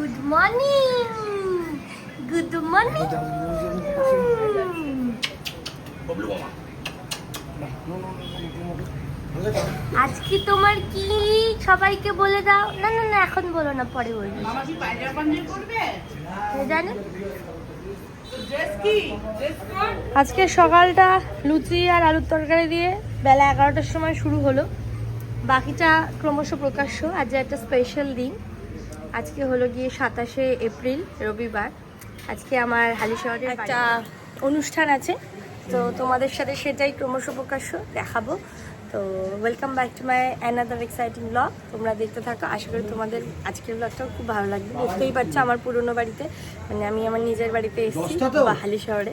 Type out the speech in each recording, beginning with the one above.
Good morning good morning আজকে তোমার কি? সবাইকে বলে দাও। না না না এখন বলো না পরে বলবি। মামা কি পায়জামা পাঞ্জাবি করবে জানে? ড্রেস কি? ড্রেস কোড আজকে সকালটা লুচি আর আলুর তরকারি দিয়ে বেলা এগারোটার সময় শুরু হলো। বাকিটা ক্রমশ প্রকাশ্য। আজ একটা স্পেশাল দিন। আজকে হলো গিয়ে সাতাশে এপ্রিল রবিবার। আজকে আমার হালিশহরে একটা অনুষ্ঠান আছে তো তোমাদের সাথে সেটাই ক্রমশ প্রকাশ্য দেখাবো। তো welcome back to my another exciting blog তোমরা দেখতে থাকো। আশা করি তোমাদের আজকের ব্লগটাও খুব ভালো লাগবে। দেখতেই পাচ্ছ আমার পুরনো বাড়িতে মানে আমি আমার নিজের বাড়িতে এসেছি বাহালি শহরে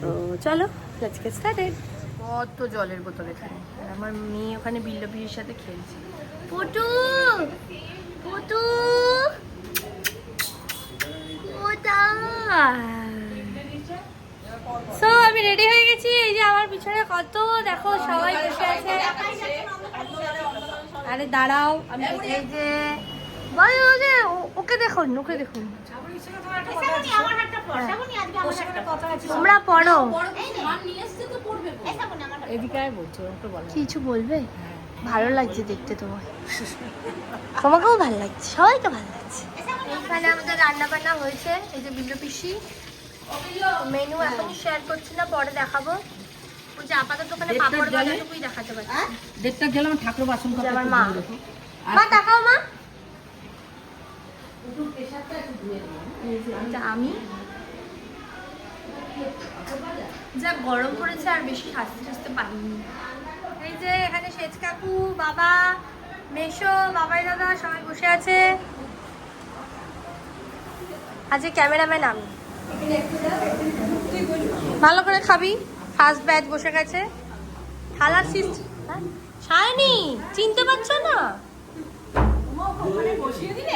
তো চলো লেটস গেট স্টার্টেড কত জলের বোতল এখানে। আর আমার মেয়ে ওখানে বিল্লবির সাথে খেলছে। পটু! পটু সো আমি রেডি হয়ে গেছি। এই যে আমার পিছনে কত দেখো সবাই বসে আছে। আরে দাঁড়াও আমি এই যে ভাই ওই যে ও- ওকে দেখুন ওকে দেখুন। তোমরা পড়ো। এদিকে কিছু বলবে? ভালো লাগছে দেখতে তোমার। তোমাকেও ভালো লাগছে সবাইকে ভালো লাগছে। এখানে আমাদের রান্না বান্না হয়েছে এই যে বিল্লু পিসি। মেনু এখন শেয়ার করছি না পরে দেখাবো। ওই যে আপাতত ওখানে পাপড় বাজারটুকুই দেখাতে পারছি। দেড়টা গেলাম ঠাকুর বাসন যে আমার মা। মা দেখাও মা। আমি যা গরম পড়েছে আর বেশি হাসতে হাসতে পারিনি। এই যে এখানে সেচ কাকু বাবা মেশো বাবাই দাদা সবাই বসে আছে। আজকে ক্যামেরাম্যান আমি। ভালো করে খাবি? ফার্স্ট ব্যাচ বসে গেছে। থালার সিস্ট শায়নি চিনতে পারছ না?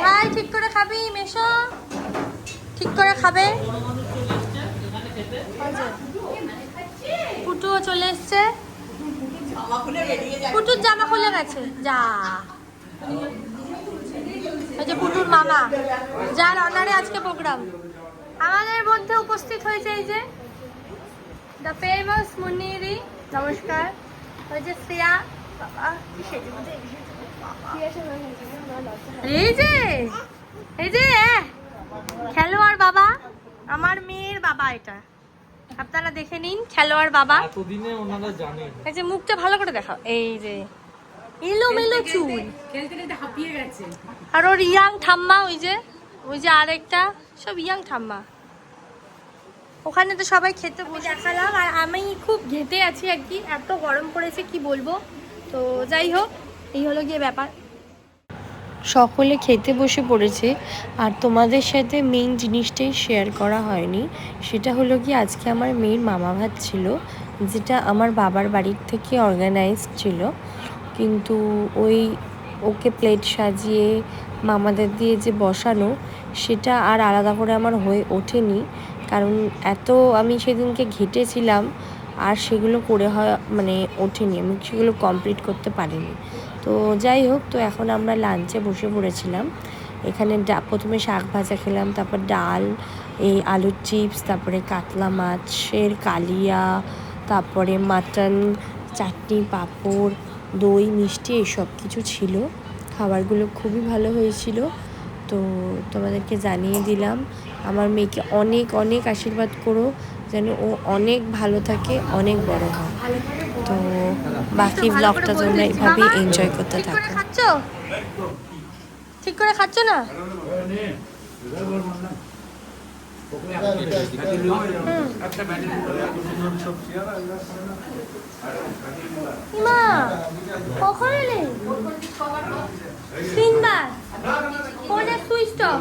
ভাই ঠিক করে খাবি মেশো। ঠিক করে খাবে। পুটুও চলে এসছে। পুটুর জামা খুলে গেছে, যা। যে পুটুর মামা, যার অনারে আজকে প্রোগ্রাম আমাদের মধ্যে উপস্থিত হয়েছে এই যে দ্য ফেমাস মুন্নিরি নমস্কার। ওই যে শ্রেয়া। এই যে এই যে খেলোয়াড় বাবা, আমার মেয়ের বাবা এটা। আপনারা দেখে নিন খেলোয়াড় বাবা। এতদিনে ওনারা জানেন। এই যে মুখটা ভালো করে দেখাও। এই যে এলো মেলো চুল। খেলতে খেলতে হাঁপিয়ে গেছে। আর ওর ইয়াং ঠাম্মা ওই যে ওই যে আরেকটা সব ইয়াং ঠাম্মা। ওখানে তো সবাই খেতে বসে দেখালাম আর আমি খুব ঘেটে আছি আর কি এত গরম পড়েছে কি বলব? তো যাই হোক এই হলো গিয়ে ব্যাপার। সকলে খেতে বসে পড়েছে আর তোমাদের সাথে মেইন জিনিসটাই শেয়ার করা হয়নি। সেটা হলো কি, আজকে আমার মেয়ের মামা ভাত ছিল, যেটা আমার বাবার বাড়ির থেকে অর্গানাইজড ছিল। কিন্তু ওই ওকে প্লেট সাজিয়ে মামাদের দিয়ে যে বসানো, সেটা আর আলাদা করে আমার হয়ে ওঠেনি। কারণ এত আমি সেদিনকে ঘেটেছিলাম, আর সেগুলো করে হয় মানে ওঠেনি, আমি সেগুলো কমপ্লিট করতে পারিনি। তো যাই হোক, তো এখন আমরা লাঞ্চে বসে পড়েছিলাম। এখানে প্রথমে শাক ভাজা খেলাম, তারপর ডাল, এই আলুর চিপস, তারপরে কাতলা মাছের কালিয়া, তারপরে মাটন, চাটনি, পাঁপড়, দই, মিষ্টি এসব কিছু ছিল। খাবারগুলো খুবই ভালো হয়েছিল। তো তোমাদেরকে জানিয়ে দিলাম, আমার মেয়েকে অনেক অনেক আশীর্বাদ করো, যেন ও অনেক ভালো থাকে, অনেক বড় হয়। তো বাকি ব্লগটা তোমরা এইভাবেই এনজয় করতে থাকো। ঠিক করে খাচ্ছ না? কখন এলে? তিনবার ফোনের সুইচ অফ।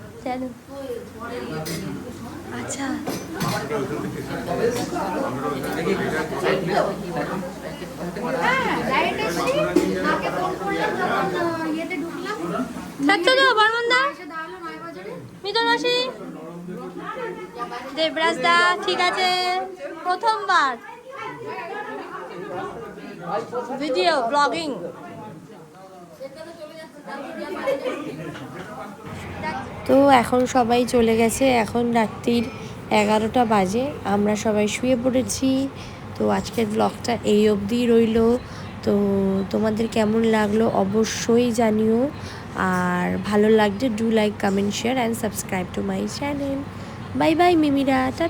আচ্ছা। তো দা মিতন মাসি দেবরাজ দা ঠিক আছে। প্রথমবার। ভিডিও ব্লগিং তো এখন সবাই চলে গেছে, এখন রাত্রির এগারোটা বাজে, আমরা সবাই শুয়ে পড়েছি। তো আজকের ব্লগটা এই অবধিই রইল। তো তোমাদের কেমন লাগল অবশ্যই জানিও। আর ভালো লাগলে do like comment share and subscribe to my channel bye bye মিমিরা, tata.